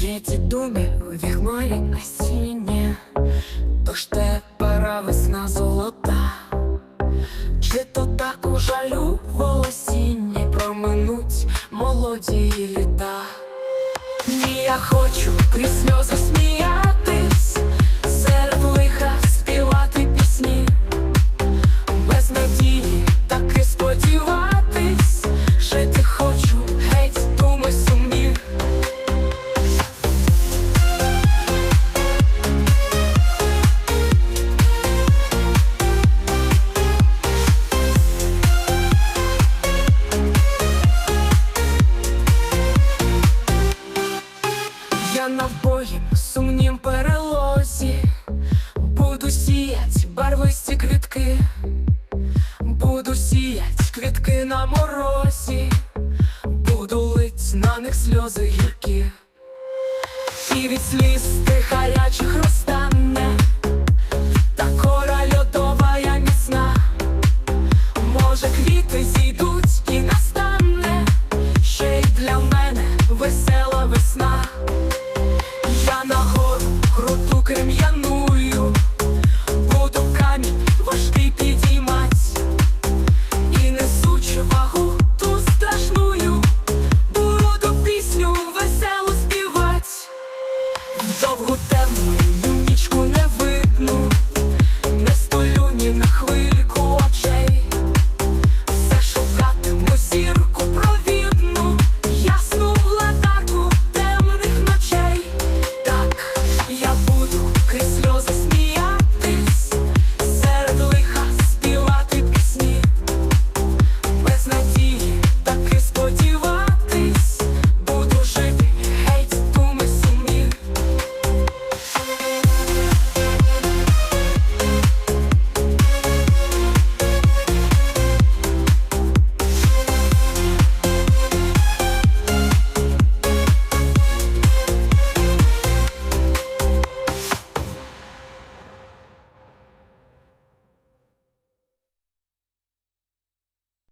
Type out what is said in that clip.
Діти думі у вігморі осіння, тож тепера весна золота, чи то так у жалю волосінні проминуть молоді літа. Ні, я хочу крізь сльози сміятись, Я на вбої, сумнім перелозі, буду сіять барвисті квітки, буду сіять квітки на морозі, буду лить на них сльози гіркі, і від сліз тих гарячих розтане, та кора льодова я міцна, може, квіти зійдуть і настане, ще й для мене весело. Ruta